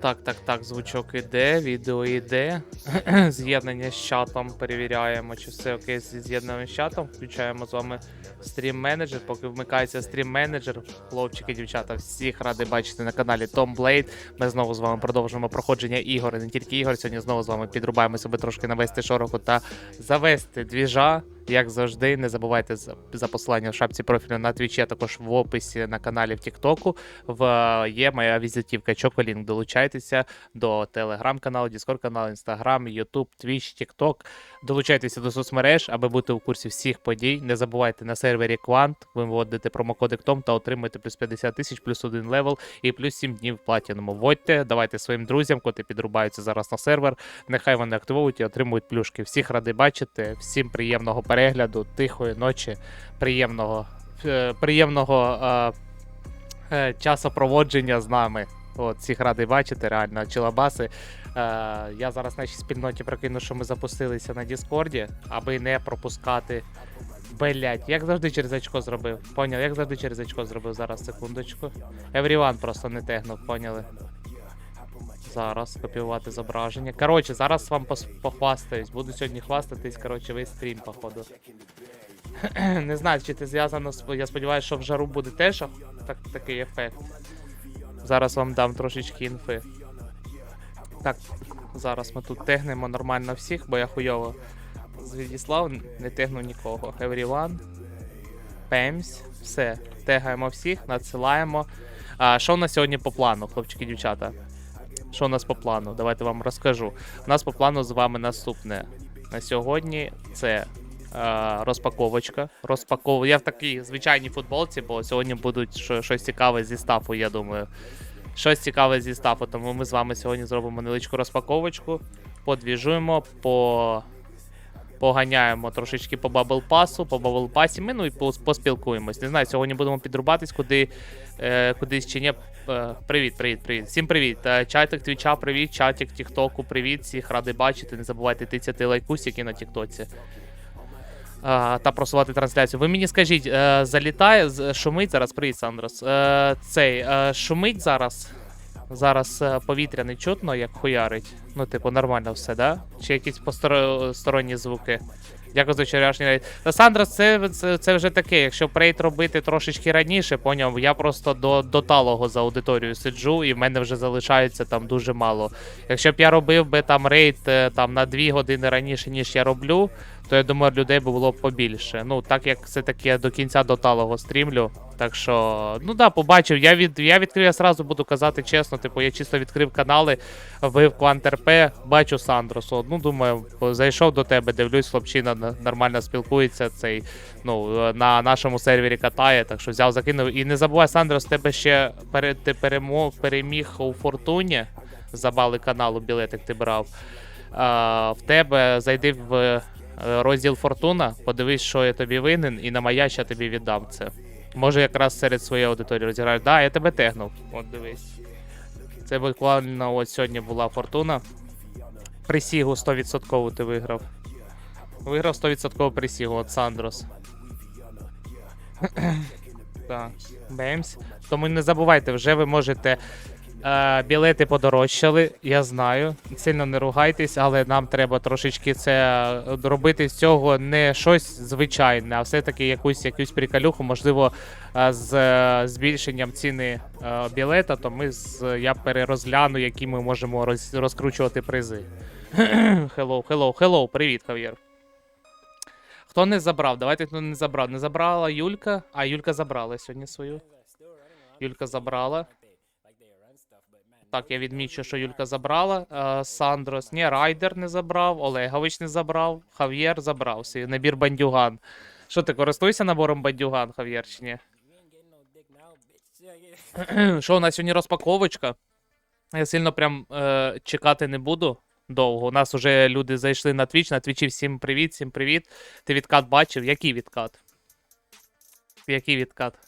Так, так, так, звучок іде, відео іде. З'єднання з чатом перевіряємо, чи все окей зі з'єднанням з чатом. Включаємо з вами стрім менеджер. Поки вмикається стрім менеджер, хлопчики, дівчата, всіх радий бачити на каналі Tom Blade. Ми знову з вами продовжуємо проходження ігор. Не тільки ігор. Сьогодні знову з вами підрубаємо себе трошки навести широко та завести двіжа. Як завжди, не забувайте за, посилання в шапці профілю на твічі, а також в описі на каналі в Тіктоку. В є моя візитівка Чоколінк. Долучайтеся до телеграм-каналу, Діскорд-каналу, Інстаграм, Ютуб, Твіч, Тікток. Долучайтеся до соцмереж, аби бути у курсі всіх подій. Не забувайте на сервері Quant ви вводите промокодик та отримуєте плюс 50 тисяч, плюс один левел і плюс 7 днів платіному. Вводьте, давайте своїм друзям, коти підрубаються зараз на сервер. Нехай вони активують і отримують плюшки. Всіх радий бачити, всім приємного перегляду, тихої ночі, приємного, е, приємного е, е, часопроводження з нами. От, всіх радий бачити, реально, чилабаси. Е, я зараз нашій спільноті прокину, що ми запустилися на Діскорді, аби не пропускати. Блять, як завжди через очко зробив. Поняв, як завжди через очко зробив. Зараз, секундочку. Everyone просто не тегнув, поняли. Зараз копіювати зображення. Коротше, зараз вам похвастаюсь. Буду сьогодні хвастатись, коротше, весь стрім, походу. Не знаю, чи це зв'язано з. Я сподіваюся, що в жару буде теж так, такий ефект. Зараз вам дам трошечки інфи. Так, зараз ми тут тегнемо нормально всіх, бо я хуйово відіслав, не тегну нікого. Everyone. Пемс. Все. Тегаємо всіх, надсилаємо. А, що у нас сьогодні по плану, хлопчики дівчата? Що у нас по плану? Давайте вам розкажу. У нас по плану з вами наступне. На сьогодні це розпаковочка. Розпаков... Я в такій звичайній футболці, бо сьогодні будуть щось цікаве зі стафу, я думаю. Щось цікаве зі стафу, тому ми з вами сьогодні зробимо невеличку розпаковочку, подвіжуємо, по... поганяємо трошечки по бабл пасу, по бабл пасі. Ми ну і поспілкуємось. Не знаю, сьогодні будемо підрубатись, куди е, кудись чи ні. Е, привіт, привіт, привіт. Всім привіт. Е, чатик Твіча, привіт, чатик Тіктоку, привіт. Всіх радий бачити. Не забувайте тицяти лайкусики на Тіктоці. Та просувати трансляцію. Ви мені скажіть, е, залітає, шумить зараз, привіт, Сандрос. Е, цей, е, шумить зараз. Зараз е, повітря не чутно, як хуярить. Ну, типу, нормально все, да? Чи якісь посторо- сторонні звуки? Дякую за вчорашній рейд. Та Сандрос, це, це, це вже таке. Якщо прейд робити трошечки раніше, поняв, я просто до, до талого за аудиторію сиджу, і в мене вже залишається там дуже мало. Якщо б я робив би там рейд там на 2 години раніше, ніж я роблю, то я думаю, людей би було б побільше. Ну, так як все таки я до кінця до талого стрімлю. Так що, ну да, побачив. Я від я відкрив, я сразу буду казати чесно. Типу, я чисто відкрив канали, вбив QuantRP, бачу Сандросу. Ну, думаю, зайшов до тебе, дивлюсь, хлопчина нормально спілкується. Цей ну на нашому сервері катає. Так що взяв, закинув. І не забувай, Сандрос, тебе ще пере, ти перемог, переміг у фортуні за бали каналу білетик ти брав. А, в тебе зайди в розділ Фортуна, подивись, що я тобі винен, і на моя ще тобі віддам це. Може, якраз серед своєї аудиторії розіграєш. Да, я тебе тегнув. От дивись. Це буквально от сьогодні була фортуна. Присігу 100% ти виграв. Виграв 100% присігу от Сандрос. так, Бемс. Тому не забувайте, вже ви можете. Е, білети подорожчали, я знаю. Сильно не ругайтесь, але нам треба трошечки це е, робити з цього не щось звичайне, а все-таки якусь якусь приколюху, можливо, е, з е, збільшенням ціни білета, то ми з я перерозгляну, які ми можемо роз, розкручувати призи. Hello, hello, hello, привіт, Хав'єр. Хто не забрав? Давайте хто не забрав. Не забрала Юлька, а Юлька забрала сьогодні свою. Юлька забрала. Так, я відмічу, що Юлька забрала. Е, Сандрос. Ні, Райдер не забрав, Олегович не забрав, Хав'єр забрав свій набір бандюган. Що ти користуєшся набором бандюган, Хав'єр, чи ні? Що у нас сьогодні розпаковочка? Я сильно прям е, чекати не буду довго. У нас вже люди зайшли на Twitch. На Твічі всім привіт, всім привіт. Ти відкат бачив? Який відкат? Який відкат?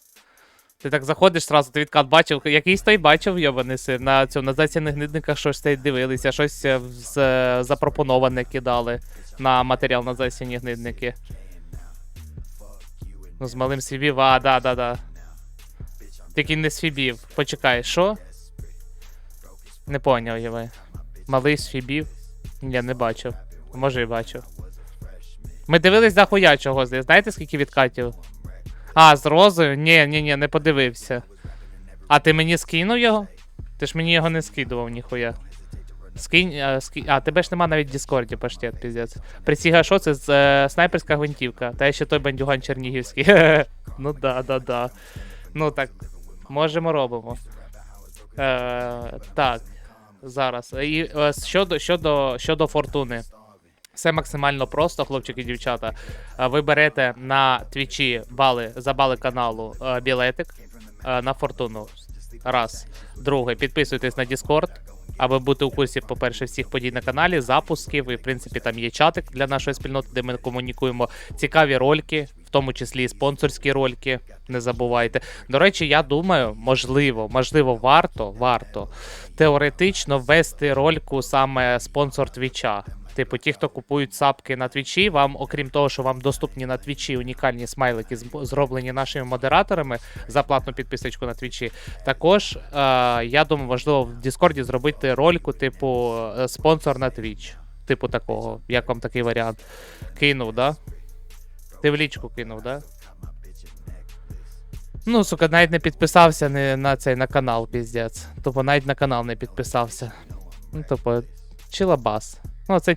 Ти так заходиш сразу, ти відкат бачив. Якийсь той бачив, йобаний сир. На цьому на зацінних гнидниках щось дивилися, щось е, з, е, запропоноване кидали на матеріал на засіні гнидники. Ну, з малим свібів, а, да, да, да. Тільки не свібів. Почекай, що? Не поняв, Євай. Малий з фібів? Ні, не бачив. Може і бачив. Ми дивились за хуя чого. Знаєте, скільки відкатів? А, з розою? Ні, ні, ні, не подивився. А ти мені скинув його? Ти ж мені його не скидував, ніхуя. Скинь, а, ски... а тебе ж нема навіть в Діскорді, паштет, піздець. Присіга, що це з е, снайперська гвинтівка. Та ще той бандюган чернігівський. ну да, да, да. Ну так, можемо робимо. Е, так, зараз. І е, щодо, щодо, щодо фортуни. Все максимально просто, хлопчики і дівчата. Е, Ви берете на твічі бали за бали каналу е, білетик е, на фортуну. Раз. Друге, підписуйтесь на Discord, аби бути у курсі, по-перше, всіх подій на каналі, запусків. І, в принципі, там є чатик для нашої спільноти, де ми комунікуємо цікаві рольки, в тому числі і спонсорські рольки. Не забувайте. До речі, я думаю, можливо, можливо, варто, варто теоретично ввести рольку саме спонсор Твіча. Типу, ті, хто купують сапки на твічі, вам, окрім того, що вам доступні на твічі унікальні смайлики, зроблені нашими модераторами за платну підписочку на твічі. Також е, я думаю, важливо в Діскорді зробити рольку, типу, е, спонсор на твіч. Типу такого. Як вам такий варіант? Кинув, да? Ти в лічку кинув, да? Ну, сука, навіть не підписався не на цей на канал, піздець. Тобто навіть на канал не підписався. Ну, тобто, чилабас. Ну, це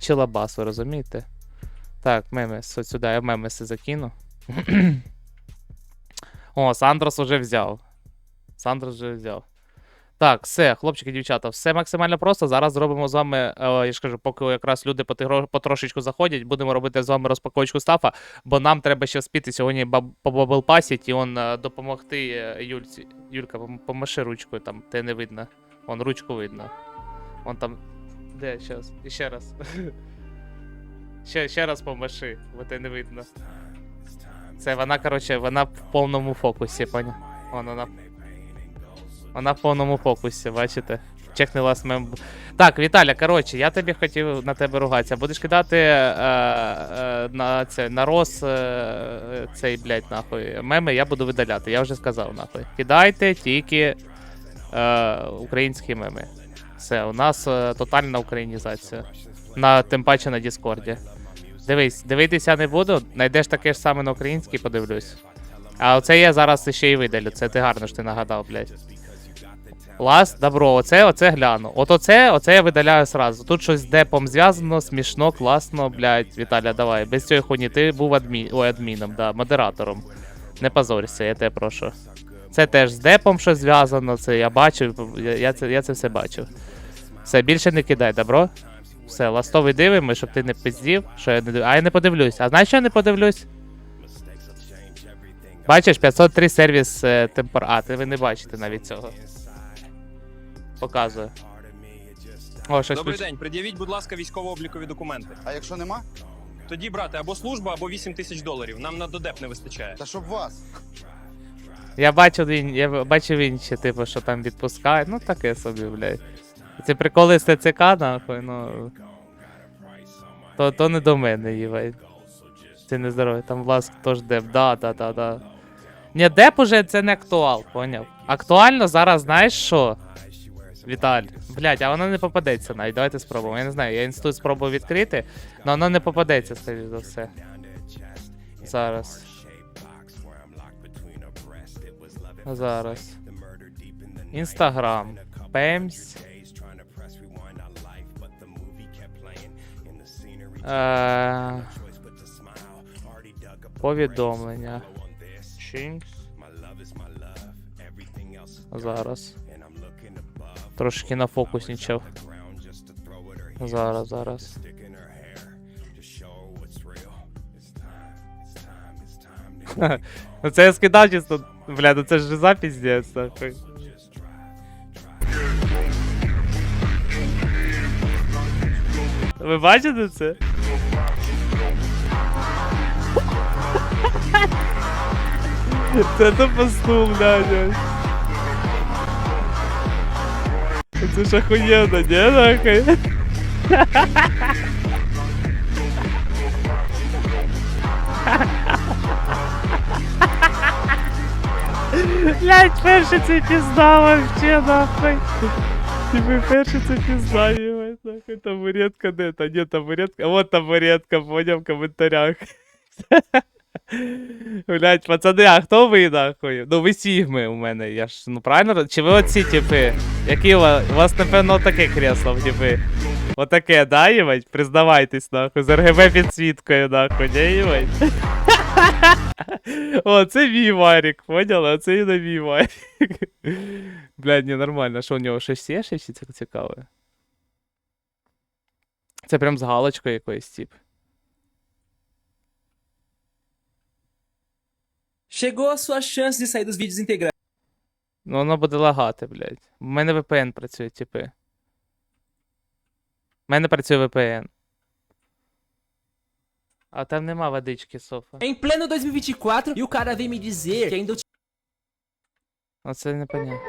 ви розумієте? Так, мемес, от сюди я мемеси закину. О, Сандрос уже взяв. Сандрос вже взяв. Так, все, хлопчики, дівчата, все максимально просто. Зараз зробимо з вами, е, я ж кажу, поки якраз люди потрошечку заходять, будемо робити з вами розпаковочку стафа, бо нам треба ще вспіти сьогодні баб- по баблпасіті, он е, допомогти е, Юльці. Юлька, помаши ручкою, там те не видно. Вон ручку видно. Вон там. Де, щас, іще раз. ще, ще раз помаши, бо те не видно. Це вона, коротше, вона в повному фокусі, поня. Вон вона. Вона в повному фокусі, бачите? Чекни лас мем. Так, Віталя, коротше, я тобі хотів на тебе ругатися. Будеш кидати е, е, на це на роз е, цей, блядь, нахуй. Меми я буду видаляти, я вже сказав, нахуй. Кидайте тільки е, українські меми. Все, у нас е, тотальна українізація. На, тим паче на Діскорді. Дивись, дивитися не буду, знайдеш таке ж саме на українській, подивлюсь. А оце я зараз ще й видалю. Це ти гарно ж ти нагадав, блядь. Лас, добро, оце, оце гляну. От оце, оце я видаляю сразу. Тут щось з депом зв'язано, смішно, класно, блядь. Віталя, давай. Без цієї хуйні. Ти був адмі... Ой, адміном, да, модератором. Не позорься, я тебе прошу. Це теж з депом щось зв'язано, це я бачив, я, я, це, я це все бачив. Все, більше не кидай, добро? Все, ластовий дивимо, щоб ти не пиздів, що я не див... А я не подивлюсь. А знаєш, що я не подивлюсь? Бачиш, 503 сервіс е, темпор. А, ти ви не бачите навіть цього. Показую. О, щось Добрий включ- день. Пред'явіть, будь ласка, військово-облікові документи. А якщо нема, Тоді брати або служба, або 8 тисяч доларів. Нам на додеп не вистачає. та щоб вас. Я бачив він, я бачив інші, типу, що там відпускають. Ну таке собі, блядь. Ці приколи з ТЦК, нахуй, ну. То, то не до мене, їбать. Це не здоров'я. Там влас теж деп. Да, да, да, да. Ні, деп уже це не актуал, поняв. Актуально зараз, знаєш що? Віталь. Блядь, а воно не попадеться навіть. Давайте спробуємо. Я не знаю, я інститут спробую відкрити, але воно не попадеться, скоріш за все. Зараз. Зараз. Інстаграм. Пемсь. Е, повідомлення. Чинкс. Зараз. Трошки нафокуснічав. Зараз, зараз. Ну це я скидав чисто. Бля, ну це ж запись нахуй. Ви бачите це? Це тупо стул, блядь. Це ж охуєнно, не нахуй? Блять, перше це пізда вообще нахуй. Типи перше це пізда, єбать, нахуй, табуретка де? Та ні, табуретка, а вот табуретка, поняв в коментарях. Блять, пацани, а хто ви нахуй? Ну ви сігми у мене, я ж, ну правильно? Чи ви оці, типи? Які у вас? У вас, напевно, таке кресло, типи. Отаке, да, їбать? Признавайтесь, нахуй, з РГБ підсвіткою, нахуй, не, їбать? О, це мій Варік, поняли? Оце і не мій Варік. Блядь, ні, нормально. Що у нього щось є, ще це цікаве? Це прям з галочкою якоюсь, тип. Chegou a sua chance de sair dos vídeos integrados. Ну, воно буде лагати, блядь. У мене VPN працює, типи. У мене працює VPN. А там нема водички, Софа. Em pleno 2024, e o cara vem me dizer que ainda utiliza Оце непонятно.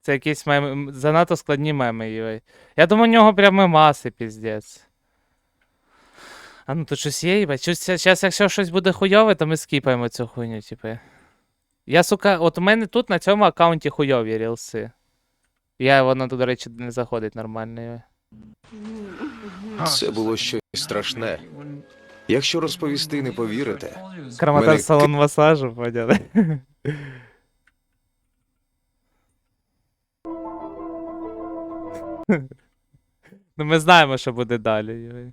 Це якісь меми. м, Занадто складні меми, Євей. Я думаю, у нього прямо маси, піздець. А ну тут щось є, їбать. Зараз, якщо щось буде хуйове, то ми скіпаємо цю хуйню, типи. Я, сука, от у мене тут на цьому аккаунті хуйові рілси. Я воно, до речі, не заходить нормально. Це було щось страшне. Якщо розповісти, не повірите. Краматар Мене салон масажу, поняли. ну ми знаємо, що буде далі.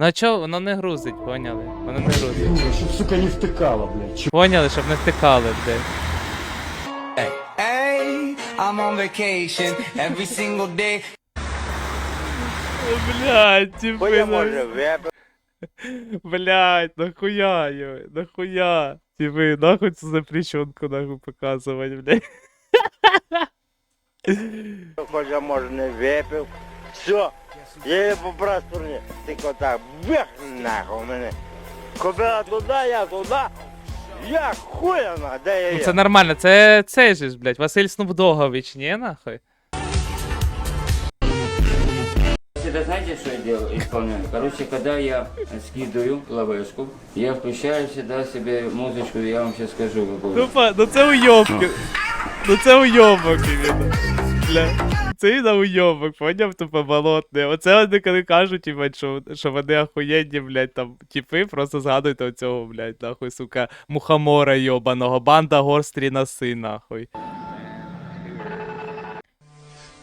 Ну а чого, воно не грузить, поняли? Воно не грузить. Щоб, сука, не втикало, блядь. Поняли, щоб не втикали, блядь. Hey, I'm on vacation every single day. Блядь, типи. Блядь, нахуя, Юрій, нахуя. Типи, нахуй цю запрещенку нахуй показувати, блядь. Хоча може не випив. Я її по просторні. Тільки так, бех нахуй мене. Кобила туди, я туди. Я хуяна, де я Ну є? це нормально, це цей же ж, блядь, Василь Снупдогович, не нахуй? Всегда знаете, что я делаю, исполняю? Короче, когда я скидываю лавешку, я включаю всегда себе музычку, я вам сейчас скажу какую. Ну, па, ну це уйобки. Ну це уйобок іменно. Бля. Це іменно уйобок, поняв, тупо болотне. Оце вони коли кажуть, що, що вони охуєнні, блядь, там, типи, просто згадуйте оцього, блядь, нахуй, сука, мухомора йобаного, банда горстрі носи, нахуй.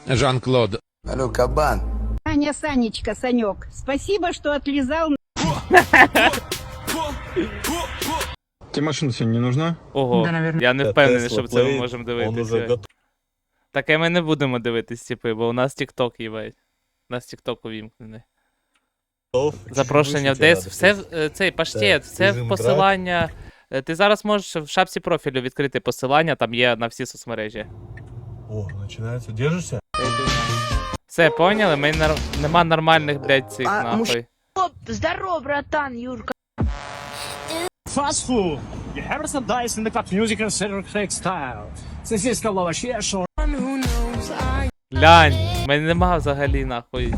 Жан-Клод Алло, кабан. Саня, Санечка, Санек, спасибо, что отлизал Тебе машина сегодня не нужна? Ого, я не впевнений, що це ми можемо дивитися. Таке ми не будемо дивитись, типи, бо у нас тікток їбать. У нас тікток увімкнений. Запрошення в десь. Все е, цей паштет, все в посилання. Е, Ти зараз можеш в шапці профілю відкрити посилання, там є на всі соцмережі. О, начинается. Держишься? Все, поняли? Ми нар... нема нормальних, блядь, цих нахуй. Здорово, братан, Юрка. Fast food. You have some dice in the cup music and center style. Сосиска лаваше, шо? Глянь, в мене нема взагалі нахуй.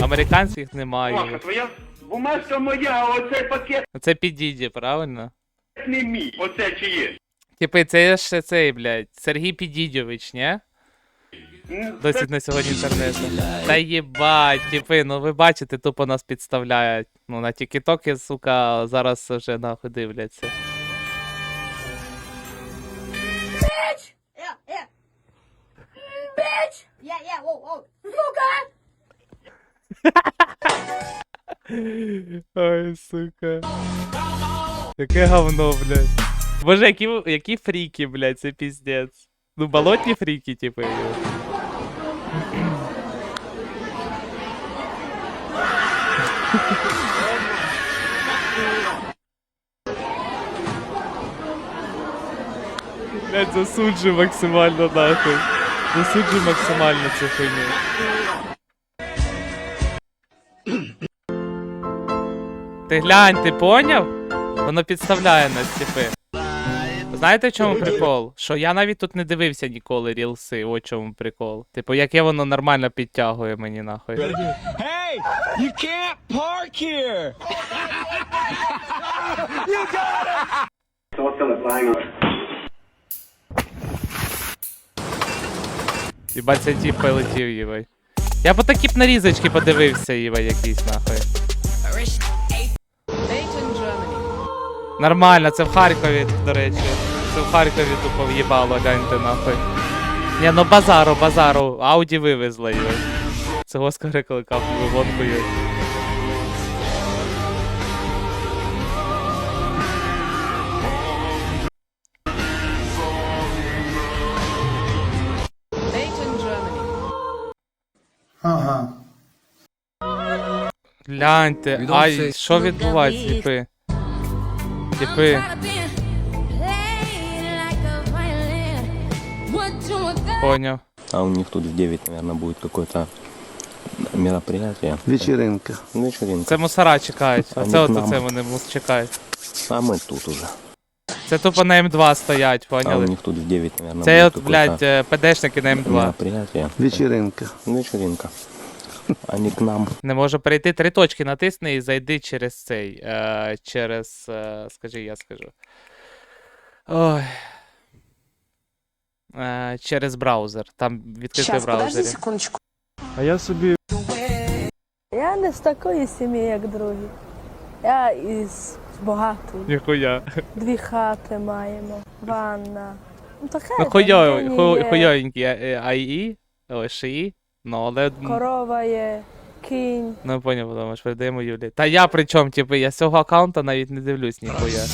Американських немає. Твоя бумажка моя, а оцей пакет Це підіді, правильно? не мій. Оце чи є? Типи, це ж цей, блядь, Сергій Підідьович, ні? Досить на сьогодні інтернету. Та єбать, типи, ну ви бачите, тупо нас підставляють. Ну на тіктоки, сука, зараз вже нахуй дивляться. Ой, сука. Яке говно, блядь. Боже, які, які фріки, блядь, це піздець. Ну, болотні фріки, типу. Блядь, засуджу максимально нахуй. Засуджу максимально цю хуйню. Ти глянь, ти поняв? Воно підставляє нас, типи. Знаєте, в чому прикол? Що я навіть тут не дивився ніколи рілси, в чому прикол. Типу, яке воно нормально підтягує мені нахуй. Hey, you can't park here. Їбать, цей тіп полетів, їбать. Я по такі б нарізочки подивився, їбать, якісь нахуй. Нормально, це в Харкові, до речі. Це в Харкові тупо в'їбало, гляньте нахуй. Ні, ну базару, базару, Ауді вивезли, їбать. Це Оскар кликав вигонкою. Гляньте, ай, що відбувається, типи? Типи, поняв. А у них тут в 9, наверное, будет какое-то мероприятие. Вечеринка. Вечеринка. Це мусора чекають. А не от оце вони мус чекають. А мы тут уже. Це тупо на М2 стоять, А у поняли? них тут в 9, наверное, Це от, будет блядь, е, ПДшники на М2. мероприятие. Вечеринка. Вечеринка. Они к нам. Не можу перейти. Три точки натисни і зайди через цей. Е, через. Е, скажи, я скажу. Ой. Е, через браузер. Там відкритий в браузері. секундочку. А я собі Я не з такої сім'ї, як другі. Я із багатої. Ніхуя. Дві хати маємо, ванна. Ну таке. Ну хуйо, ху, є, хуйовенькі АІ, о, ШІ, ну але. м, Корова є, кінь. Ну поняв, потому що передаємо Юлі. Та я при чому, типу, я з цього аккаунта навіть не дивлюсь ніхуя.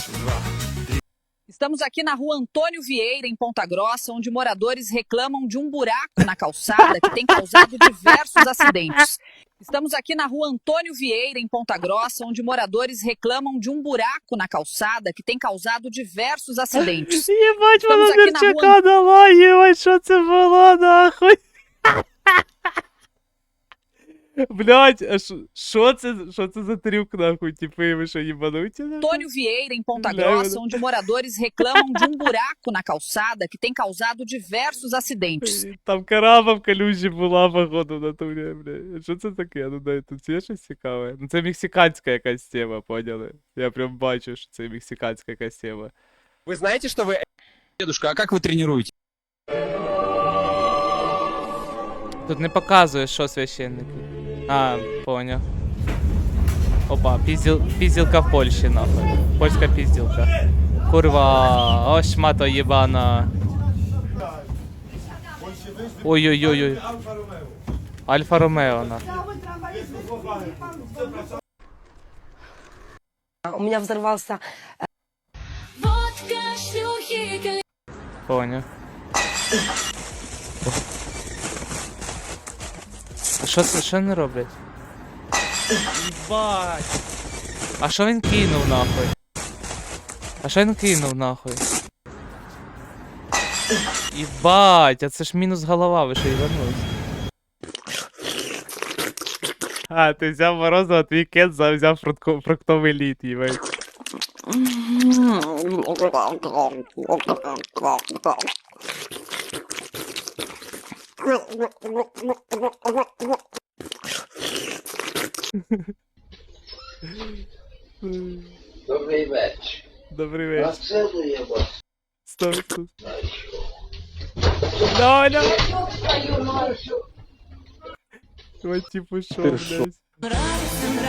Estamos aqui na rua Antônio Vieira, em Ponta Grossa, onde moradores reclamam de um buraco na calçada que tem causado diversos acidentes. Estamos aqui na rua Antônio Vieira, em Ponta Grossa, onde moradores reclamam de um buraco na calçada que tem causado diversos acidentes. Єбать, Estamos вона aqui na Дерчака дала, єбать, що це було, нахуй. Блять, а що- що це, що це за трюк, нахуй, типи, ви що, їбануті? нахуй? Antônio Vieira, em Ponta Não, Grossa, não. onde moradores reclamam de um buraco na calçada que tem causado diversos acidentes. Там караба в калюжі була, походу, на турі, бля. Що це таке? Ну дай, тут є щось цікаве. Ну це мексиканська якась тема, поняли? Я прям бачу, що це мексиканська якась тема. Ви знаєте, що ви дедушка, а як ви тренуєте? Тут не показує, що священники. А, поняв. Опа, пізділ, пізділка в Польщі, нахуй. Польська пізділка. Курва, ось шмато єбана. Ой-ой-ой. Альфа Ромео, нахуй. У мене взорвався Поняв. А що це, що не роблять? Єбать. А що він кинув нахуй? А що він кинув нахуй? Єбать, а це ж мінус голова, ви що їбанулись? А, ти взяв морозу, а твій кет взяв фруктко- фруктовий лід, їбать. Добрий вечір. Добрий вечір. Розцілує вас. Стоп, стоп. Ляля! Ой, типу, що, блядь.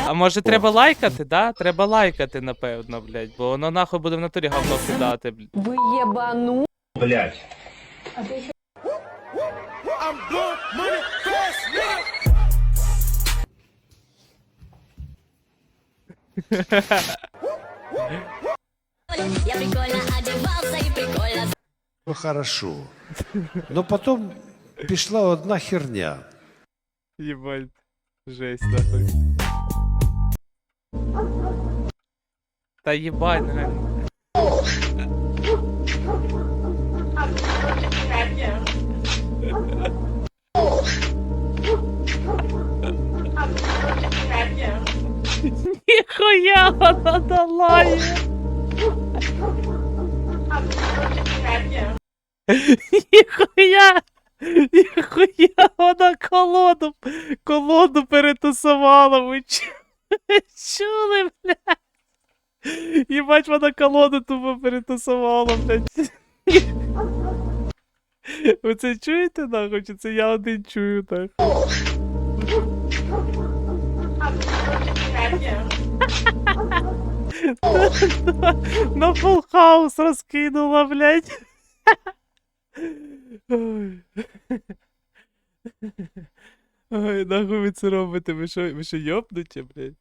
А може треба лайкати, да? Треба лайкати, напевно, блядь, бо воно нахуй буде в натурі говно кидати, блядь. Ви єбану. Ну хорошо. Но потом пішла одна херня. Єбать. Жесть, нахуй. Та єбать, реально. Ніхуя вона дала. Ніхуя! Ніхуя вона колоду, колоду перетасувала, ви чу- чули, блядь? Єбать, вона колоду тупо перетасувала, блядь. Ви це чуєте, нахуй? Чи це я один чую, так? На фулхаус розкинула, блядь. Ой. Нахуй ви це робите? Ви що, ви що йобнуті, блядь?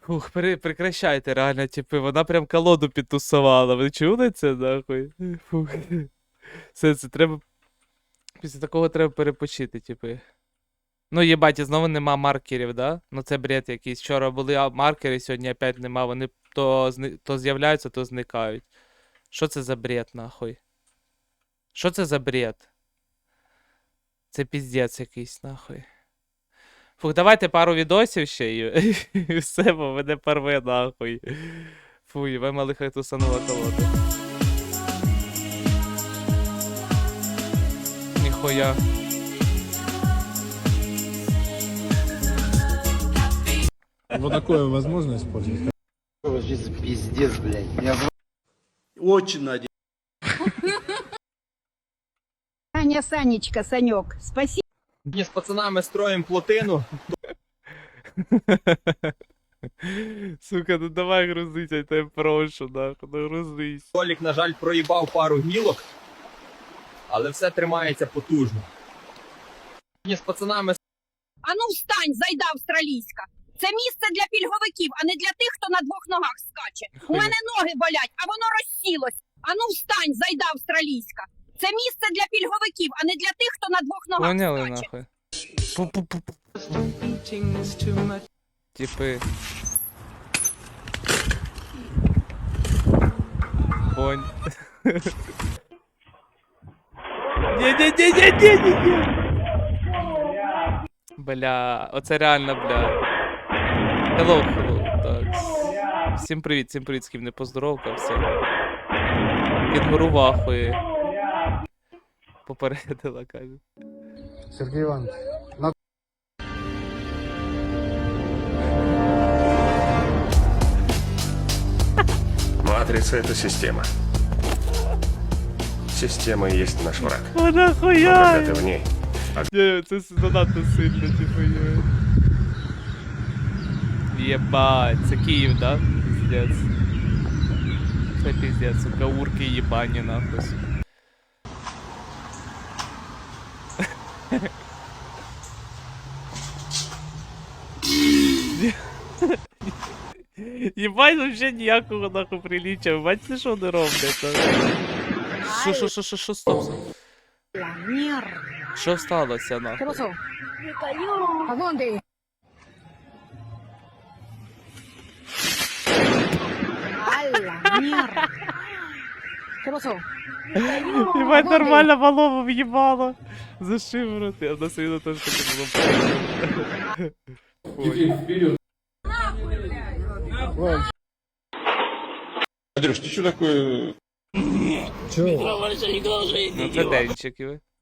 Фух, пере, прекращайте, реально, типи, вона прям колоду підтусувала. Ви чули це, нахуй? Фух. Все, це треба. Після такого треба перепочити, типи. Ну, їбать, і знову нема маркерів, да? Ну це бред якийсь. Вчора були маркери, сьогодні опять нема. Вони то, зни... то з'являються, то зникають. Що це за бред, нахуй? Що це за бред? Це піздець якийсь, нахуй. Фух, давайте пару відосів ще і, і все, бо мене порве, нахуй. Фуй, ви малих тусанула колоду. Ніхуя. Вот такое возможно использовать? Пиздец, блядь. Я Очень надеюсь. Саня, Санечка, Санек, спасибо. З пацанами строїмо плотину. Сука, ну давай грузись, я тебе прошу, нахуй, ну грузись. Толік, на жаль, проїбав пару гілок, але все тримається потужно. З пацанами Ану встань, зайда австралійська. Це місце для пільговиків, а не для тих, хто на двох ногах скаче. У мене ноги болять, а воно розсілось. Ану встань, зайда австралійська. Це місце для пільговиків, а не для тих, хто на двох ногах Поняли, скаче. нахуй. Типи. Понь. Бля, оце реально, бля. Hello, hello. Так. Всім привіт, всім привіт, з ким не поздоровкався. Кінгуру вахує. Попередила, каже. Сергей Иванович, Матрица — это система. Система и есть наш враг. О, Но нахуя? когда ты в ней, Ні, це занадто сильно, типу, є. Єбать, це Київ, да? Піздець. Це піздець, сука, урки єбані, нахуй. Єбать, вообще ніякого нахуй приліччя. Ви бачите, що вони роблять? нахуй? Що, що, що, що, що, стоп, стоп. Що сталося, нахуй? А вон ти. Ебать, нормально малого въебало. За шиворот. Я на свину тоже таке було. Андрюш, ты что такое? Ну це денчики ви.